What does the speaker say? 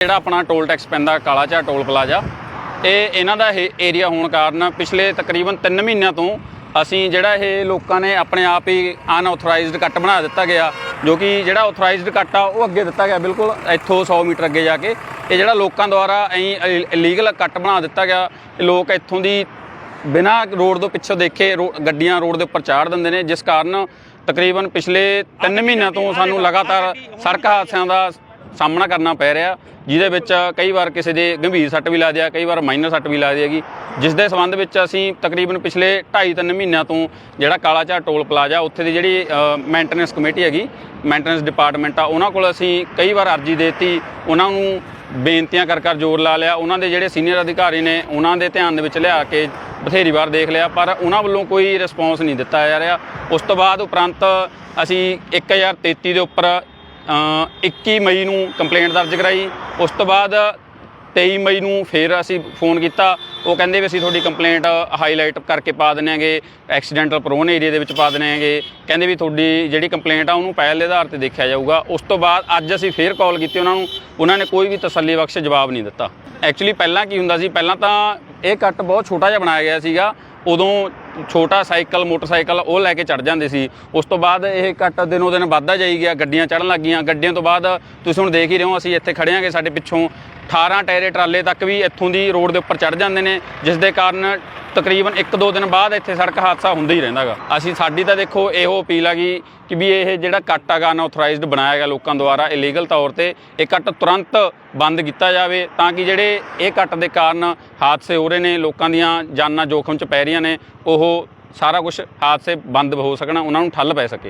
ਜਿਹੜਾ ਆਪਣਾ toll tax ਪੈਂਦਾ ਕਾਲਾ ਚਾ ਟੋਲ ਪਲਾਜ਼ਾ ਇਹ ਇਹਨਾਂ ਦਾ ਇਹ ਏਰੀਆ ਹੋਣ ਕਾਰਨ ਪਿਛਲੇ ਤਕਰੀਬਨ 3 ਮਹੀਨਿਆਂ ਤੋਂ ਅਸੀਂ ਜਿਹੜਾ ਇਹ ਲੋਕਾਂ ਨੇ ਆਪਣੇ ਆਪ ਹੀ ਅਨਆਥੋਰਾਈਜ਼ਡ ਕੱਟ ਬਣਾ ਦਿੱਤਾ ਗਿਆ ਜੋ ਕਿ ਜਿਹੜਾ ਆਥੋਰਾਈਜ਼ਡ ਕੱਟ ਆ ਉਹ ਅੱਗੇ ਦਿੱਤਾ ਗਿਆ ਬਿਲਕੁਲ ਇੱਥੋਂ 100 ਮੀਟਰ ਅੱਗੇ ਜਾ ਕੇ। ਇਹ ਜਿਹੜਾ ਲੋਕਾਂ ਦੁਆਰਾ ਐਂ ਇਲੀਗਲ ਕੱਟ ਬਣਾ ਦਿੱਤਾ ਗਿਆ ਲੋਕ ਇੱਥੋਂ ਦੀ ਬਿਨਾਂ ਰੋਡ ਤੋਂ ਪਿੱਛੋਂ ਦੇਖੇ ਗੱਡੀਆਂ ਰੋਡ ਦੇ ਉੱਪਰ ਚਾੜ ਦਿੰਦੇ ਨੇ ਜਿਸ ਕਾਰਨ ਤਕਰੀਬਨ ਪਿਛਲੇ 3 ਮਹੀਨਿਆਂ ਤੋਂ ਸਾਨੂੰ ਲਗਾਤਾਰ ਸੜਕ ਹਾਦਸਿਆਂ ਦਾ ਸਾਹਮਣਾ ਕਰਨਾ ਪੈ ਰਿਹਾ। ਜਿਹਦੇ ਵਿੱਚ ਕਈ ਵਾਰ ਕਿਸੇ ਦੇ ਗੰਭੀਰ ਸੱਟ ਵੀ ਲੱਗਦੀ ਆ ਕਈ ਵਾਰ ਮਾਈਨਰ ਸੱਟ ਵੀ ਲੱਗਦੀ ਹੈਗੀ। ਜਿਸ ਦੇ ਸੰਬੰਧ ਵਿੱਚ ਅਸੀਂ ਤਕਰੀਬਨ ਪਿਛਲੇ 2.5-3 ਮਹੀਨਿਆਂ ਤੋਂ ਜਿਹੜਾ ਕਾਲਾ ਝਾੜ ਟੋਲ ਪਲਾਜ਼ਾ, ਉੱਥੇ ਦੀ ਜਿਹੜੀ ਮੇਨਟੇਨੈਂਸ ਕਮੇਟੀ ਹੈਗੀ ਮੇਨਟੇਨੈਂਸ ਡਿਪਾਰਟਮੈਂਟ ਆ, ਉਹਨਾਂ ਕੋਲ ਅਸੀਂ ਕਈ ਵਾਰ ਅਰਜੀ ਦੇਤੀ। ਉਹਨਾਂ ਨੂੰ ਬੇਨਤੀਆਂ ਕਰ ਕਰ ਜ਼ੋਰ ਲਾ ਲਿਆ। ਉਹਨਾਂ ਦੇ ਜਿਹੜੇ ਸੀਨੀਅਰ ਅਧਿਕਾਰੀ ਨੇ, ਉਹਨਾਂ ਦੇ ਧਿਆਨ ਦੇ ਵਿੱਚ ਲਿਆ ਕੇ ਬਥੇਰੀ ਵਾਰ ਦੇਖ ਲਿਆ, ਪਰ ਉਹਨਾਂ ਵੱਲੋਂ ਕੋਈ ਰਿਸਪੌਂਸ ਨਹੀਂ ਦਿੱਤਾ ਜਾ ਰਿਹਾ। ਉਸ ਤੋਂ ਬਾਅਦ ਉਪਰੰਤ ਅਸੀਂ 1033 ਦੇ ਉੱਪਰ 21 ਮਈ ਨੂੰ ਕੰਪਲੇਂਟ ਦਰਜ ਕਰਾਈ। ਉਸ ਤੋਂ ਬਾਅਦ 23 ਮਈ ਨੂੰ ਫੇਰ ਅਸੀਂ ਫੋਨ ਕੀਤਾ। ਉਹ ਕਹਿੰਦੇ ਵੀ ਅਸੀਂ ਤੁਹਾਡੀ ਕੰਪਲੇਂਟ ਹਾਈਲਾਈਟ ਕਰਕੇ ਪਾ ਦਿੰਦੇ ਆਂਗੇ ਐਕਸੀਡੈਂਟਲ ਪ੍ਰੋਨ ਏਰੀਆ ਦੇ ਵਿੱਚ ਪਾ ਦਿੰਦੇ ਆਂਗੇ ਕਹਿੰਦੇ ਵੀ ਤੁਹਾਡੀ ਜਿਹੜੀ ਕੰਪਲੇਂਟ ਆ, ਉਹਨੂੰ ਪਹਿਲ ਦੇ ਆਧਾਰ ਤੇ ਦੇਖਿਆ ਜਾਊਗਾ। ਉਸ ਤੋਂ ਬਾਅਦ ਅੱਜ ਅਸੀਂ ਫੇਰ ਕਾਲ ਕੀਤੀ ਉਹਨਾਂ ਨੂੰ। ਉਹਨਾਂ ਨੇ ਕੋਈ ਵੀ ਤਸੱਲੀ ਬਖਸ਼ ਜਵਾਬ ਨਹੀਂ ਦਿੱਤਾ। ਐਕਚੁਅਲੀ ਪਹਿਲਾਂ ਕੀ ਹੁੰਦਾ ਸੀ? ਪਹਿਲਾਂ ਤਾਂ ਇਹ ਕੱਟ ਬਹੁਤ ਛੋਟਾ ਜਿਹਾ ਬਣਾਇਆ ਗਿਆ ਸੀਗਾ। ਉਦੋਂ ਛੋਟਾ ਸਾਈਕਲ, ਮੋਟਰਸਾਈਕਲ ਉਹ ਲੈ ਕੇ ਚੜ ਜਾਂਦੇ ਸੀ। ਉਸ ਤੋਂ ਬਾਅਦ ਇਹ ਕੱਟ ਦਿਨੋਂ ਦਿਨ ਵੱਧਦਾ ਜਾਈ ਗਿਆ, ਗੱਡੀਆਂ ਚੜਨ ਲੱਗੀਆਂ ਗੱਡੀਆਂ ਤੋਂ ਬਾਅਦ ਤੁਸੀਂ ਹੁਣ ਦੇਖ ਹੀ ਰਹੇ ਹੋ, ਅਸੀਂ ਇੱਥੇ ਖੜੇ ਆਂਗੇ ਸਾਡੇ ਪਿੱਛੋਂ। 18 ਟਾਇਰੇ ਟਰਾਲੇ ਤੱਕ ਵੀ ਇੱਥੋਂ ਦੀ ਰੋਡ ਦੇ ਉੱਪਰ ਚੜ ਜਾਂਦੇ ਨੇ, ਜਿਸ ਦੇ ਕਾਰਨ ਤਕਰੀਬਨ 1-2 ਦਿਨ ਬਾਅਦ ਇੱਥੇ ਸੜਕ ਹਾਦਸਾ ਹੁੰਦਾ ਹੀ ਰਹਿੰਦਾਗਾ ਅਸੀਂ ਸਾਡੀ ਤਾਂ ਦੇਖੋ ਇਹੋ ਅਪੀਲ ਆ ਗਈ ਕਿ ਵੀ ਇਹ ਜਿਹੜਾ ਕੱਟ ਹੈਗਾ ਅਨਆਥੋਰਾਈਜ਼ਡ ਬਣਾਇਆ ਗਿਆ ਲੋਕਾਂ ਦੁਆਰਾ ਇਲੀਗਲ ਤੌਰ ਤੇ, ਇਹ ਕੱਟ ਤੁਰੰਤ ਬੰਦ ਕੀਤਾ ਜਾਵੇ ਤਾਂ ਕਿ ਜਿਹੜੇ ਇਹ ਕੱਟ ਦੇ ਕਾਰਨ ਹਾਦਸੇ ਹੋ ਰਹੇ ਨੇ, ਲੋਕਾਂ ਦੀਆਂ ਜਾਨਾਂ ਜੋਖਮ 'ਚ ਪੈ ਰਹੀਆਂ ਨੇ, ਉਹ ਉਹ ਸਾਰਾ ਕੁਝ ਹਾਦਸੇ ਬੰਦ ਹੋ ਸਕਣ ਉਹਨਾਂ ਨੂੰ ਠੱਲ ਪੈ ਸਕੇ।